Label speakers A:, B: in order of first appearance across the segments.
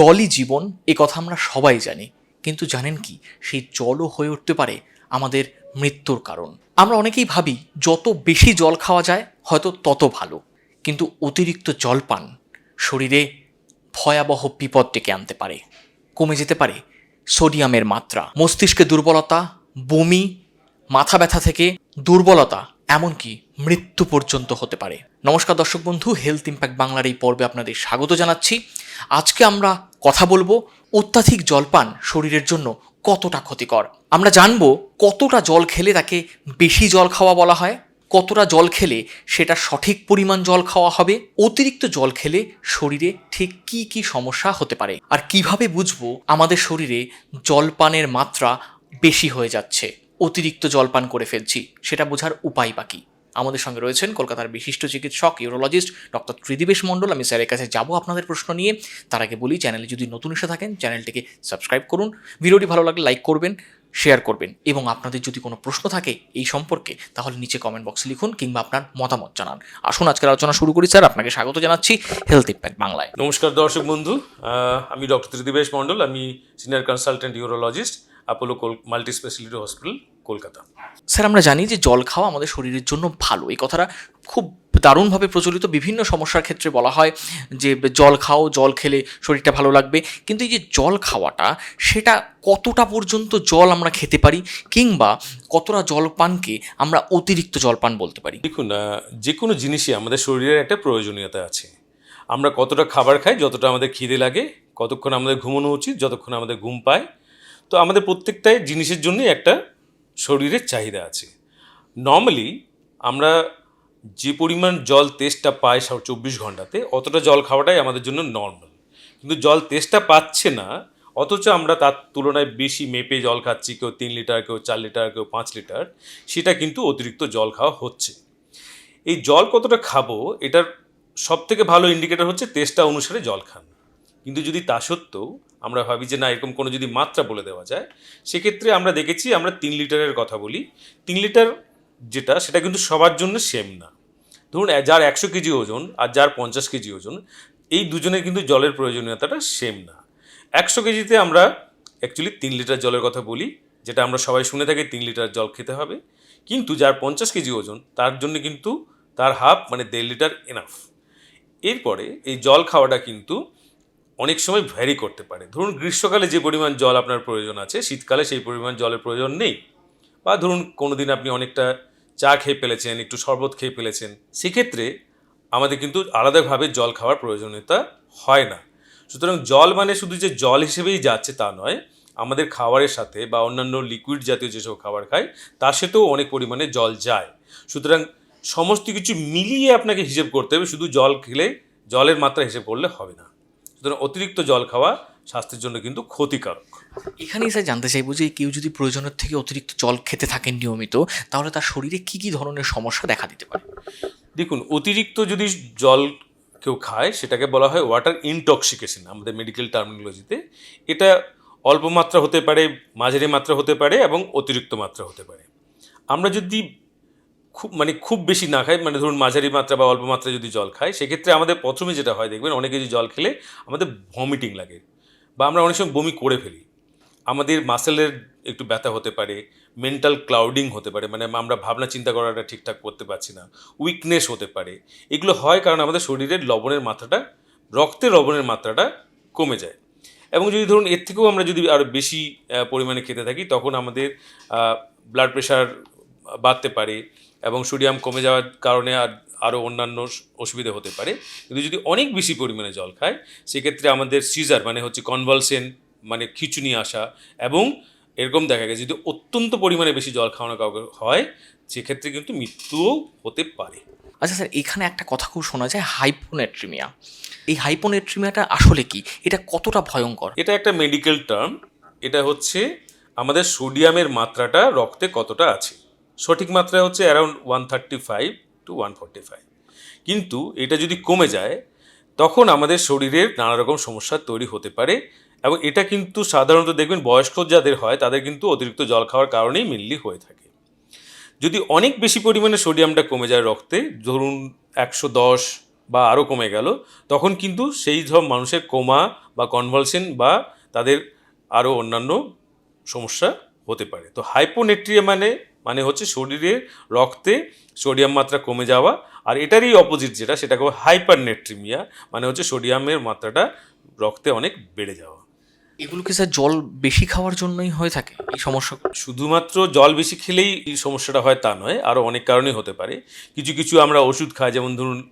A: জলই জীবন, এ কথা আমরা সবাই জানি। কিন্তু জানেন কি? সেই জলও হয়ে উঠতে পারে আমাদের মৃত্যুর কারণ। আমরা অনেকেই ভাবি, যত বেশি জল খাওয়া যায়, হয়তো তত ভালো। কিন্তু অতিরিক্ত জল পান শরীরে ভয়াবহ বিপদ ডেকে আনতে পারে। কমে যেতে পারে সোডিয়ামের মাত্রা, মস্তিষ্কে দুর্বলতা, বমি, মাথা ব্যথা থেকে দুর্বলতা, এমনকি মৃত্যু পর্যন্ত হতে পারে। নমস্কার দর্শক বন্ধু হেলথ ইম্প্যাক্ট বাংলার এই পর্বে আপনাদের স্বাগত জানাচ্ছি। আজকে আমরা কথা বলব, অত্যাধিক জলপান শরীরের জন্য কতটা ক্ষতিকর? আমরা জানব কতটা জল খেলে তাকে বেশি জল খাওয়া বলা হয়, কতটা জল খেলে সেটা সঠিক পরিমাণ জল খাওয়া হবে, অতিরিক্ত জল খেলে শরীরে ঠিক কি কি সমস্যা হতে পারে। আর কীভাবে বুঝব আমাদের শরীরে জলপানের মাত্রা বেশি হয়ে যাচ্ছে? অতিরিক্ত জলপান করে ফেলছি, সেটা বোঝার উপায় বাকি আমাদের সঙ্গে রয়েছেন কলকাতার বিশিষ্ট চিকিৎসক, ইউরোলজিস্ট ডক্টর ত্রিদিবেশ মণ্ডল। আমি স্যারের কাছে যাব আপনাদের প্রশ্ন নিয়ে। তার আগে বলি, চ্যানেলে যদি নতুন এসে থাকেন, চ্যানেলটিকে সাবস্ক্রাইব করুন। ভিডিওটি ভালো লাগলে লাইক করবেন, শেয়ার করবেন এবং আপনাদের যদি কোনো প্রশ্ন থাকে এই সম্পর্কে, তাহলে নিচে কমেন্ট বক্সে লিখুন কিংবা আপনার মতামত জানান। আসুন, আজকের আলোচনা শুরু করি, স্যার। আপনাকে স্বাগত জানাচ্ছি হেলথ ইম্প্যাক্ট বাংলায়।
B: নমস্কার দর্শক বন্ধু। আমি ডক্টর ত্রিদিবেশ মণ্ডল। আমি senior consultant urologist Apollo multi speciality hospital Kolkata.
A: Sir আমরা জানি যে জল খাওয়া আমাদের শরীরের জন্য ভালো। এই কথাটা খুব দারুণভাবে প্রচলিত বিভিন্ন সমস্যার ক্ষেত্রে বলা হয় যে জল খাও জল খেলে শরীরটা ভালো লাগবে। কিন্তু এই যে জল খাওয়াটা সেটা কতটা পর্যন্ত জল আমরা খেতে পারি কিংবা কতটা জলপানকে আমরা অতিরিক্ত জলপান বলতে পারি?
B: দেখুন যে কোনো জিনিসই আমাদের শরীরের একটা প্রয়োজনীয়তা আছে। আমরা কতটা খাবার খাই যতটা আমাদের খিদে লাগে কতক্ষণ আমাদের ঘুমানো উচিত যতক্ষণ আমাদের ঘুম পায়। তো আমাদের প্রত্যেকটাই জিনিসের জন্যই একটা শরীরের চাহিদা আছে। নর্মালি আমরা যে পরিমাণ জল তেষ্টা পাই সব চব্বিশ ঘন্টাতে, অতটা জল খাওয়াটাই আমাদের জন্য নর্মাল কিন্তু জল তেষ্টা পাচ্ছে না, অথচ আমরা তার তুলনায় বেশি মেপে জল খাচ্ছি, কেউ তিন লিটার, কেউ চার লিটার, কেউ পাঁচ লিটার, সেটা কিন্তু অতিরিক্ত জল খাওয়া হচ্ছে। এই জল কতটা খাব, এটার সব থেকে ভালো ইন্ডিকেটর হচ্ছে তেষ্টা অনুসারে জল খান। কিন্তু যদি তা সত্ত্বেও আমরা ভাবি যে না, এরকম কোনো যদি মাত্রা বলে দেওয়া যায়, সেক্ষেত্রে আমরা দেখেছি, আমরা তিন লিটারের কথা বলি। তিন লিটার যেটা, সেটা কিন্তু সবার জন্য সেম না। ধরুন যার একশো কেজি ওজন আর যার পঞ্চাশ কেজি ওজন, এই দুজনের কিন্তু জলের প্রয়োজনীয়তাটা সেম না। একশো কেজিতে আমরা অ্যাকচুয়ালি তিন লিটার জলের কথা বলি, যেটা আমরা সবাই শুনে থাকি তিন লিটার জল খেতে হবে। কিন্তু যার পঞ্চাশ কেজি ওজন, তার জন্য কিন্তু তার হাফ মানে দেড় লিটার এনাফ এরপরে এই জল খাওয়াটা কিন্তু অনেক সময় ভ্যারি করতে পারে। ধরুন গ্রীষ্মকালে যে পরিমাণ জল আপনার প্রয়োজন আছে, শীতকালে সেই পরিমাণ জলের প্রয়োজন নেই। বা ধরুন কোনো দিন আপনি অনেকটা চা খেয়ে ফেলেছেন, একটু শরবত খেয়ে ফেলেছেন, সেক্ষেত্রে আমাদের কিন্তু আলাদাভাবে জল খাওয়ার প্রয়োজনীয়তা হয় না। সুতরাং জল মানে শুধু যে জল হিসেবেই যাচ্ছে তা নয়, আমাদের খাবারের সাথে বা অন্যান্য লিকুইড জাতীয় যেসব খাবার খাই তার সাথেও অনেক পরিমাণে জল যায়। সুতরাং সমস্ত কিছু মিলিয়ে আপনাকে হিসেব করতে হবে, শুধু জল খেলে জলের মাত্রা হিসেব করলে হবে না। সুতরাং অতিরিক্ত জল খাওয়া স্বাস্থ্যের জন্য কিন্তু ক্ষতিকারক।
A: এখানেই স্যার জানতে চাইব যে কেউ যদি প্রয়োজনের থেকে অতিরিক্ত জল খেতে থাকেন নিয়মিত তাহলে তার শরীরে কি কি ধরনের সমস্যা দেখা দিতে পারে?
B: দেখুন অতিরিক্ত যদি জল কেউ খায় সেটাকে বলা হয় ওয়াটার ইনটক্সিকেশন আমাদের মেডিকেল টার্মিনোলজিতে এটা অল্প মাত্রা হতে পারে মাঝারি মাত্রা হতে পারে এবং অতিরিক্ত মাত্রা হতে পারে। আমরা যদি খুব মানে খুব বেশি না খাই মানে ধরুন মাঝারি মাত্রা বা অল্প মাত্রা যদি জল খাই সেক্ষেত্রে আমাদের প্রথমে যেটা হয়, দেখবেন অনেকে যে জল খেলে আমাদের ভমিটিং লাগে বা আমরা অনেক সময় বমি করে ফেলি। আমাদের মাসেলের একটু ব্যথা হতে পারে মেন্টাল ক্লাউডিং হতে পারে মানে আমরা ভাবনা চিন্তা করাটা ঠিকঠাক করতে পারছি না উইকনেস হতে পারে। এগুলো হয় কারণ আমাদের শরীরের লবণের মাত্রাটা, রক্তের লবণের মাত্রাটা কমে যায়। এবং যদি ধরুন এর থেকেও আমরা যদি আরও বেশি পরিমাণে খেতে থাকি, তখন আমাদের ব্লাড প্রেশার বাড়তে পারে এবং সোডিয়াম কমে যাওয়ার কারণে আর আরও অন্যান্য অসুবিধা হতে পারে। কিন্তু যদি অনেক বেশি পরিমাণে জল খায় সেক্ষেত্রে আমাদের সিজার মানে হচ্ছে কনভালসেন মানে খিচুনি আসা এবং এরকম দেখা গেছে যদি অত্যন্ত পরিমাণে বেশি জল খাওয়ানো কাউকে হয় সেক্ষেত্রে কিন্তু মৃত্যুও হতে পারে।
A: আচ্ছা স্যার এখানে একটা কথা খুব শোনা যায় হাইপোনেট্রিমিয়া এই হাইপোনেট্রিমিয়াটা আসলে কি? এটা কতটা ভয়ঙ্কর?
B: এটা একটা মেডিকেল টার্ম এটা হচ্ছে আমাদের সোডিয়ামের মাত্রাটা রক্তে কতটা আছে। সঠিক মাত্রা হচ্ছে around one thirty five to one forty five কিন্তু এটা যদি কমে যায়, তখন আমাদের শরীরের নানা রকম সমস্যা তৈরি হতে পারে এবং এটা কিন্তু সাধারণত দেখবেন বয়স্ক যাদের হয়, তাদের কিন্তু অতিরিক্ত জল খাওয়ার কারণেই মেনলি হয়ে থাকে। যদি অনেক বেশি পরিমাণে সোডিয়ামটা কমে যায় রক্তে, ধরুন একশো দশ বা আরও কমে গেল, তখন কিন্তু সেই সব মানুষের কোমা বা কনভালশন বা তাদের আরও অন্যান্য সমস্যা হতে পারে। তো হাইপোনেট্রিয়া মানে মানে হচ্ছে শরীরে রক্তে সোডিয়াম মাত্রা কমে যাওয়া আর এটারই অপোজিট যেটা সেটাকে হাইপারনেট্রিমিয়া মানে হচ্ছে সোডিয়ামের মাত্রাটা রক্তে অনেক বেড়ে যাওয়া।
A: এগুলো কি স্যার জল বেশি খাওয়ার জন্যই হয়ে থাকে এই সমস্যা?
B: শুধুমাত্র জল বেশি খেলেই এই সমস্যাটা হয় তা নয় আরও অনেক কারণেই হতে পারে। কিছু কিছু আমরা ওষুধ খাই যেমন ধরুন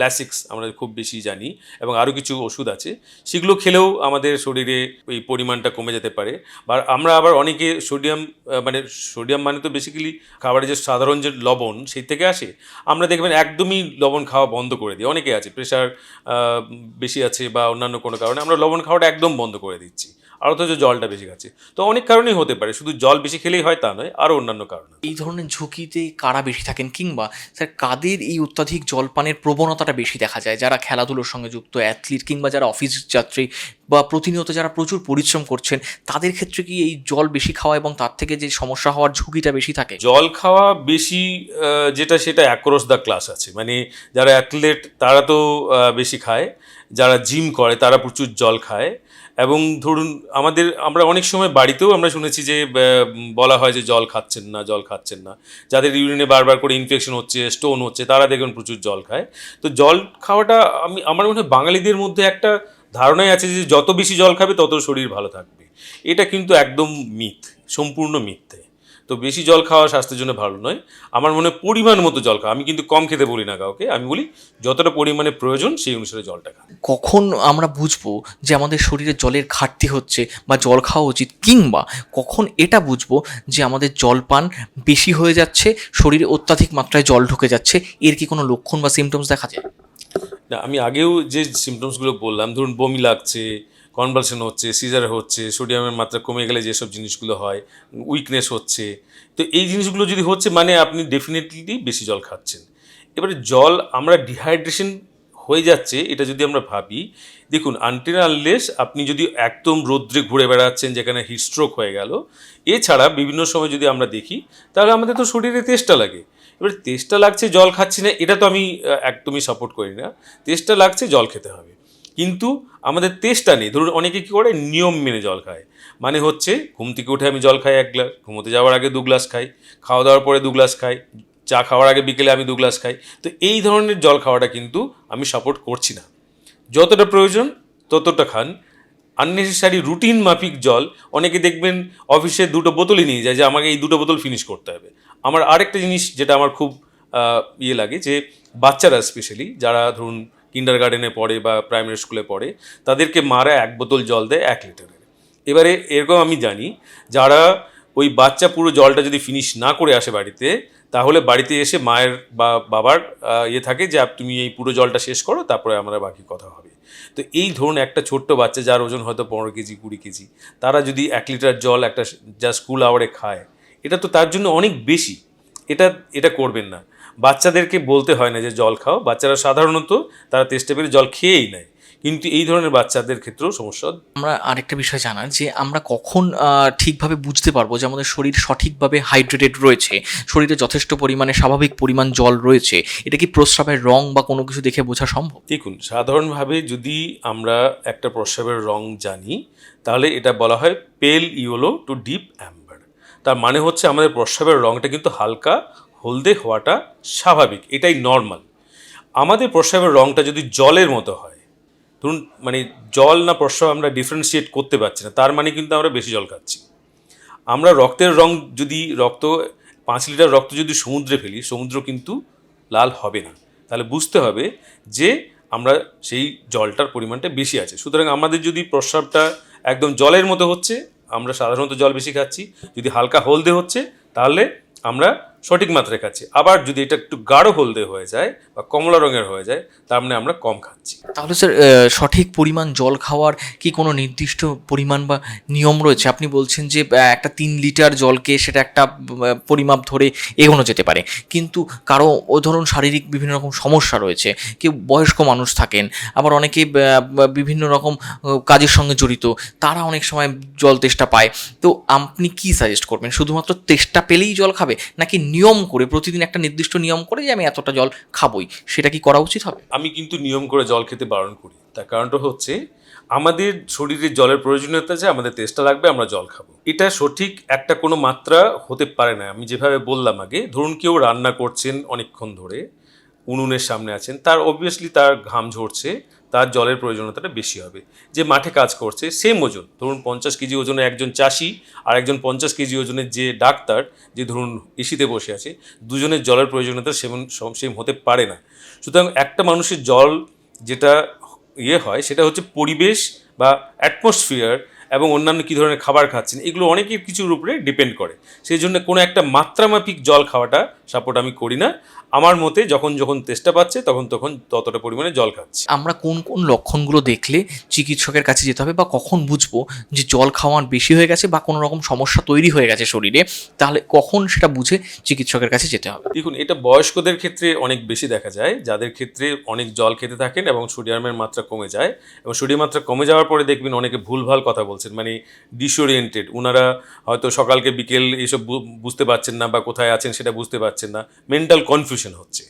B: ল্যাসিক্স আমরা খুব বেশি জানি এবং আরও কিছু ওষুধ আছে। সেগুলো খেলেও আমাদের শরীরে ওই পরিমাণটা কমে যেতে পারে। বা আমরা আবার অনেকে সোডিয়াম মানে সোডিয়াম মানে তো বেসিক্যালি খাবারের যে সাধারণ যে লবণ সেই থেকে আসে। আমরা দেখবেন একদমই লবণ খাওয়া বন্ধ করে দিই। অনেকে আছে প্রেশার বেশি আছে বা অন্যান্য কোনো কারণে আমরা লবণ খাওয়াটা একদম বন্ধ করে দিচ্ছি। আর অথচ জলটা বেশি খাচ্ছি। তো অনেক কারণেই হতে পারে শুধু জল বেশি খেলেই হয় তা নয় আরও অন্যান্য কারণ।
A: এই ধরনের ঝুঁকিতে কারা বেশি থাকেন? কিংবা স্যার কাদের এই অত্যাধিক জলপানের প্রবণতাটা বেশি দেখা যায়? যারা খেলাধুলোর সঙ্গে যুক্ত অ্যাথলিট কিংবা যারা অফিস যাত্রী বা প্রতিনিয়ত যারা প্রচুর পরিশ্রম করছেন তাদের ক্ষেত্রে কি এই জল বেশি খাওয়া এবং তার থেকে যে সমস্যা হওয়ার ঝুঁকিটা বেশি থাকে?
B: জল খাওয়া বেশি যেটা সেটা অ্যাক্রস দ্য ক্লাস আছে। মানে যারা অ্যাথলেট তারা তো বেশি খায় যারা জিম করে তারা প্রচুর জল খায়। এবং ধরুন আমাদের, আমরা অনেক সময় বাড়িতেও আমরা শুনেছি যে বলা হয় যে জল খাচ্ছেন না, জল খাচ্ছেন না। যাদের ইউরিনে বারবার করে ইনফেকশন হচ্ছে স্টোন হচ্ছে, তারা দেখবেন প্রচুর জল খায়। তো জল খাওয়াটা আমি, আমার মনে হয় বাঙালিদের মধ্যে একটা ধারণাই আছে যে, যত বেশি জল খাবে, তত শরীর ভালো থাকবে। এটা কিন্তু একদম মিথ, সম্পূর্ণ মিথ্যে। তো বেশি জল খাওয়া স্বাস্থ্যের জন্য ভালো নয়। আমার মনে পরিমাণ মতো জল খাওয়া। আমি কিন্তু কম খেতে বলি না কাউকে। আমি বলি যতটা পরিমাণে প্রয়োজন সেই অনুসারে জলটা খান।
A: কখন আমরা বুঝব যে আমাদের শরীরে জলের ঘাটতি হচ্ছে বা জল খাওয়া উচিত কিংবা কখন এটা বুঝব যে আমাদের জল পান বেশি হয়ে যাচ্ছে শরীরে অত্যাধিক মাত্রায় জল ঢুকে যাচ্ছে এর কি কোনো লক্ষণ বা সিমটমস দেখা যায়?
B: না আমি আগেও যে সিমটমসগুলো বললাম ধরুন বমি লাগছে কনভালশন হচ্ছে সিজার হচ্ছে সোডিয়ামের মাত্রা কমে গেলে যেসব জিনিসগুলো হয় উইকনেস হচ্ছে। তো এই জিনিসগুলো যদি হচ্ছে মানে আপনি ডেফিনেটলি বেশি জল খাচ্ছেন। এবারে জল আমরা ডিহাইড্রেশন হয়ে যাচ্ছে, এটা যদি আমরা ভাবি, দেখুন আনটিন আনলেস আপনি যদি একদম রৌদ্রে ঘুরে বেড়াচ্ছেন, যেখানে হিটস্ট্রোক হয়ে গেল, এছাড়া বিভিন্ন সময় যদি আমরা দেখি, তাহলে আমাদের তো শরীরে তেষ্টা লাগে। এবার তেষ্টা লাগছে, জল খাচ্ছি না, এটা তো আমি একদমই সাপোর্ট করি না। তেষ্টা লাগছে, জল খেতে হবে। কিন্তু আমাদের তেষ্টা নেই। ধরুন অনেকে কী করে? নিয়ম মেনে জল খায়। মানে হচ্ছে, ঘুম থেকে উঠে আমি জল খাই এক গ্লাস, ঘুমোতে যাওয়ার আগে দু গ্লাস খাই খাওয়া দাওয়ার পরে দু গ্লাস খাই, চা খাওয়ার আগে বিকেলে আমি দু গ্লাস খাই। তো এই ধরনের জল খাওয়াটা কিন্তু আমি সাপোর্ট করছি না। যতটা প্রয়োজন ততটা খান। আননেসেসারি রুটিন মাফিক জল, অনেকে দেখবেন অফিসে দুটো বোতলই নিয়ে যায় যে আমাকে এই দুটো বোতল ফিনিশ করতে হবে। আমার আরেকটা জিনিস যেটা আমার খুব ইয়ে লাগে যে বাচ্চারা স্পেশালি যারা ধরুন কিন্ডার গার্ডেনে পড়ে বা প্রাইমারি স্কুলে পড়ে, তাদেরকে মারা এক বোতল জল দেয় এক লিটারের এবারে এরকম আমি জানি, যারা ওই বাচ্চা পুরো জলটা যদি ফিনিশ না করে আসে বাড়িতে, তাহলে বাড়িতে এসে মায়ের বা বাবার ইয়ে থাকে যে তুমি এই পুরো জলটা শেষ করো, তারপরে আমরা বাকি কথা হবে। তো এই ধরুন একটা ছোট্ট বাচ্চা, যার ওজন হয়তো পনেরো কেজি, কুড়ি কেজি, তারা যদি এক লিটার জল একটা, যা স্কুল আওয়ারে খায়, এটা তো তার জন্য অনেক বেশি। এটা এটা করবেন না। বাচ্চাদেরকে বলতে হয় না যে জল খাও। বাচ্চারা সাধারণত তারা তেষ্টা পেলে জল খেয়েই নেয়। কিন্তু এই ধরনের বাচ্চাদের ক্ষেত্রেও সমস্যা
A: আমরা আরেকটা বিষয় জানার যে আমরা কখন ঠিকভাবে বুঝতে পারব যে আমাদের শরীর সঠিকভাবে হাইড্রেটেড রয়েছে শরীরে যথেষ্ট পরিমাণে স্বাভাবিক পরিমাণ জল রয়েছে এটা কি প্রস্রাবের রং বা কোনো কিছু দেখে বোঝা সম্ভব?
B: দেখুন সাধারণভাবে যদি আমরা একটা প্রস্রাবের রং জানি তাহলে এটা বলা হয় পেল ইয়েলো টু ডিপ অ্যাম্বার তার মানে হচ্ছে আমাদের প্রস্রাবের রংটা কিন্তু হালকা হলদে হওয়াটা স্বাভাবিক, এটাই নর্মাল আমাদের প্রস্রাবের রঙটা যদি জলের মতো হয়, ধরুন মানে জল না প্রস্রাব আমরা ডিফারেন্সিয়েট করতে পারছি না, তার মানে কিন্তু আমরা বেশি জল খাচ্ছি। আমরা রক্তের রং যদি, রক্ত, পাঁচ লিটার রক্ত যদি সমুদ্রে ফেলি, সমুদ্র কিন্তু লাল হবে না। তাহলে বুঝতে হবে যে আমরা সেই জলটার পরিমাণটা বেশি আছে। সুতরাং আমাদের যদি প্রস্রাবটা একদম জলের মতো হচ্ছে, আমরা সাধারণত জল বেশি খাচ্ছি, যদি হালকা হলদে হচ্ছে, তাহলে আমরা সঠিক মাত্রায় খাচ্ছি আবার যদি এটা একটু গাঢ় হলদে হয়ে যায় বা কমলা রঙের হয়ে যায়, তার মানে আমরা কম খাচ্ছি।
A: তাহলে স্যার সঠিক পরিমাণ জল খাওয়ার কি কোনো নির্দিষ্ট পরিমাণ বা নিয়ম রয়েছে? আপনি বলছেন যে একটা তিন লিটার জলকে সেটা একটা পরিমাপ ধরে এগোনো যেতে পারে। কিন্তু কারও, ও ধরুন শারীরিক বিভিন্ন রকম সমস্যা রয়েছে, কেউ বয়স্ক মানুষ থাকেন, আবার অনেকে বিভিন্ন রকম কাজের সঙ্গে জড়িত, তারা অনেক সময় জল তেষ্টা পায়। তো আপনি কি সাজেস্ট করবেন? শুধুমাত্র তেষ্টা পেলেই জল খাবে, নাকি নিয়ম করে, প্রতিদিন একটা নির্দিষ্ট নিয়ম করে যে আমি এতটা জল খাবই, সেটা কি করা উচিত হবে?
B: আমি কিন্তু নিয়ম করে জল খেতে বারণ করি। তার কারণটা হচ্ছে, আমাদের শরীরে জলের প্রয়োজনীয়তা আছে আমাদের তেষ্টা লাগবে, আমরা জল খাব। এটা সঠিক একটা কোনো মাত্রা হতে পারে না। আমি যেভাবে বললাম আগে, ধরুন কেউ রান্না করছেন অনেকক্ষণ ধরে, উনুনের সামনে আছেন, তার অবভিয়াসলি তার ঘাম ঝরছে তার জলের প্রয়োজনীয়তাটা বেশি হবে। যে মাঠে কাজ করছে সেম ওজন। ধরুন পঞ্চাশ কেজি ওজনে একজন চাষি আর একজন পঞ্চাশ কেজি ওজনের যে ডাক্তার, যে ধরুন এসিতে বসে আছে, দুজনের জলের প্রয়োজনীয়তা সেমন, সেম হতে পারে না। সুতরাং একটা মানুষের জল যেটা ইয়ে হয়, সেটা হচ্ছে পরিবেশ বা অ্যাটমসফিয়ার এবং অন্যান্য কী ধরনের খাবার খাচ্ছেন, এগুলো অনেকের কিছুর উপরে ডিপেন্ড করে। সেই জন্য কোনো একটা মাত্রামাফিক জল খাওয়াটা সাপোর্ট আমি করি না। আমার মতে যখন যখন তেষ্টা পাচ্ছে তখন তখন ততটা পরিমাণে জল খাচ্ছে।
A: আমরা কোন কোন লক্ষণগুলো দেখলে চিকিৎসকের কাছে যেতে হবে বা কখন বুঝব যে জল খাওয়ার বেশি হয়ে গেছে বা কোনো রকম সমস্যা তৈরি হয়ে গেছে শরীরে তাহলে কখন সেটা বুঝে চিকিৎসকের কাছে যেতে হবে।
B: দেখুন এটা বয়স্কদের ক্ষেত্রে অনেক বেশি দেখা যায় যাদের ক্ষেত্রে অনেক জল খেতে থাকেন এবং সোডিয়ামের মাত্রা কমে যায়। এবং সোডিয়াম মাত্রা কমে যাওয়ার পরে দেখবেন অনেকে ভুলভাল কথা বলছেন মানে ডিসওরিয়েন্টেড ওনারা হয়তো সকালকে বিকেল এইসব বু- বুঝতে পারছেন না বা কোথায় আছেন সেটা বুঝতে পারছেন না মেন্টাল কনফিউশন হচ্ছে।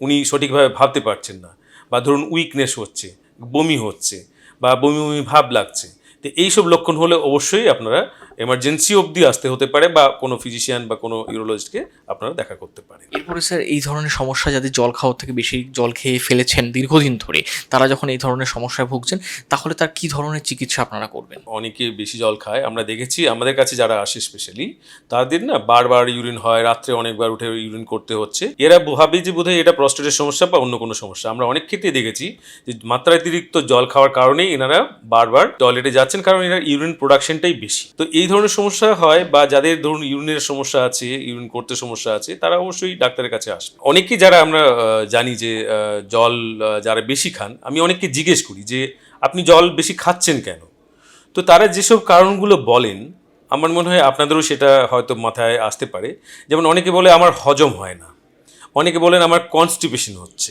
B: উনি সঠিকভাবে ভাবতে পারছেন না। বা ধরুন উইকনেস হচ্ছে, বমি হচ্ছে, বা বমি বমি ভাব লাগছে। তো এইসব লক্ষণ হলে অবশ্যই আপনারা এমার্জেন্সি অবধি আসতে হতে পারে বা কোনো ফিজিশিয়ান বা কোনো ইউরোলজিস্টকে আপনারা দেখা করতে পারেন।
A: এরপরে স্যার এই ধরনের সমস্যা যাদের জল খাওয়ার থেকে বেশি জল খেয়ে ফেলেছেন দীর্ঘদিন ধরে তারা যখন এই ধরনের সমস্যায় ভুগছেন তাহলে তার কি ধরনের চিকিৎসা আপনারা করবেন?
B: অনেকে বেশি জল খায়। আমরা দেখেছি আমাদের কাছে যারা আসে স্পেশালি তাদের না বারবার ইউরিন হয় রাত্রে অনেকবার উঠে ইউরিন করতে হচ্ছে। এরা ভাবে যে বোধহয় এটা প্রস্টেটের সমস্যা বা অন্য কোনো সমস্যা। আমরা অনেক ক্ষেত্রে দেখেছি যে মাত্রাতিরিক্ত জল খাওয়ার কারণেই এনারা বারবার টয়লেটে যাচ্ছেন কারণ এনার ইউরিন প্রোডাকশনটাই বেশি। তো এই ধরনের সমস্যা হয় বা যাদের ধরুন ইউরিনের সমস্যা আছে, ইউরিন করতে সমস্যা আছে, তারা অবশ্যই ডাক্তারের কাছে আসবে। অনেকেই যারা আমরা জানি যে জল যারা বেশি খান, আমি অনেককে জিজ্ঞেস করি যে, আপনি জল বেশি খাচ্ছেন কেন? তো তারা যেসব কারণগুলো বলেন, আমার মনে হয় আপনাদেরও সেটা হয়তো মাথায় আসতে পারে। যেমন অনেকে বলে, আমার হজম হয় না। অনেকে বলেন, আমার কনস্টিপেশন হচ্ছে।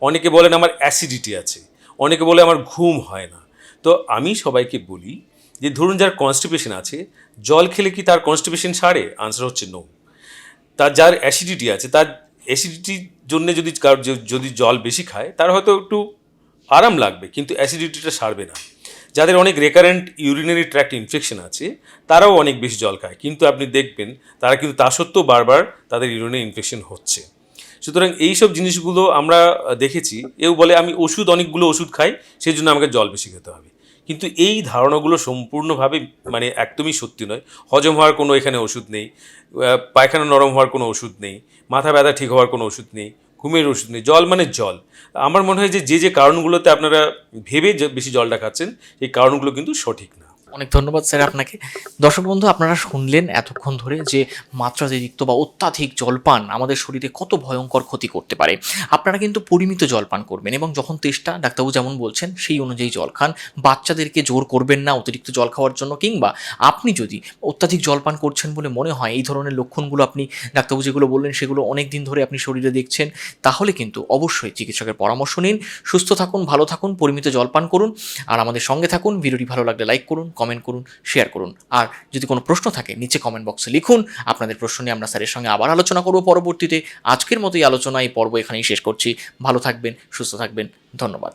B: অনেকে বলেন, আমার অ্যাসিডিটি আছে। অনেকে বলে, আমার ঘুম হয় না। তো আমি সবাইকে বলি যে ধরুন যার কনস্টিপেশন আছে, জল খেলে কি তার কনস্টিপেশন সারে? আনসার হচ্ছে নো তার যার অ্যাসিডিটি আছে, তার অ্যাসিডিটির জন্য যদি যদি জল বেশি খায়, তার হয়তো একটু আরাম লাগবে, কিন্তু অ্যাসিডিটিটা সারবে না। যাদের অনেক রেকারেন্ট ইউরিনারি ট্র্যাক্ট ইনফেকশন আছে, তারাও অনেক বেশি জল খায়। কিন্তু আপনি দেখবেন, তারা কিন্তু তা সত্ত্বেও বারবার তাদের ইউরিনারি ইনফেকশন হচ্ছে। সুতরাং এই সব জিনিসগুলো আমরা দেখেছি, এও বলে আমি ওষুধ, অনেকগুলো ওষুধ খাই, সেই জন্য আমাকে জল বেশি খেতে হবে। কিন্তু এই ধারণাগুলো সম্পূর্ণভাবে মানে একদমই সত্যি নয়। হজম হওয়ার কোনো এখানে ওষুধ নেই পায়খানা নরম হওয়ার কোনো ওষুধ নেই, মাথা ব্যথা ঠিক হওয়ার কোনো ওষুধ নেই, ঘুমের ওষুধ নেই, জল মানে জল। আমার মনে হয় যে যে যে কারণগুলোতে আপনারা ভেবে বেশি জলটা খাচ্ছেন এই কারণগুলো কিন্তু সঠিক না।
A: অনেক ধন্যবাদ স্যার আপনাকে। দর্শক বন্ধু, আপনারা শুনলেন এতক্ষণ ধরে যে মাত্রাতিরিক্ত বা অত্যাধিক জলপান আমাদের শরীরে কত ভয়ঙ্কর ক্ষতি করতে পারে। আপনারা কিন্তু পরিমিত জলপান করবেন এবং যখন তেষ্টা, ডাক্তারবাবু যেমন বলছেন, সেই অনুযায়ী জল খান। বাচ্চাদেরকে জোর করবেন না অতিরিক্ত জল খাওয়ার জন্য কিংবা আপনি যদি অত্যাধিক জলপান করছেন বলে মনে হয়, এই ধরনের লক্ষণগুলো আপনি, ডাক্তারবাবু যেগুলো বললেন, সেগুলো অনেক দিন ধরে আপনি শরীরে দেখছেন, তাহলে কিন্তু অবশ্যই চিকিৎসকের পরামর্শ নিন। সুস্থ থাকুন, ভালো থাকুন, পরিমিত জলপান করুন। আর আমাদের সঙ্গে থাকুন, ভিডিওটি ভালো লাগলে লাইক করুন কমেন্ট করুন শেয়ার করুন। আর যদি কোনো প্রশ্ন থাকে, নিচে কমেন্ট বক্সে লিখুন। আপনাদের প্রশ্ন নিয়ে আমরা স্যারের সঙ্গে আবার আলোচনা করব পরবর্তীতে। আজকের মতো এই আলোচনা এই পর্ব এখানেই শেষ করছি। ভালো থাকবেন, সুস্থ থাকবেন। ধন্যবাদ।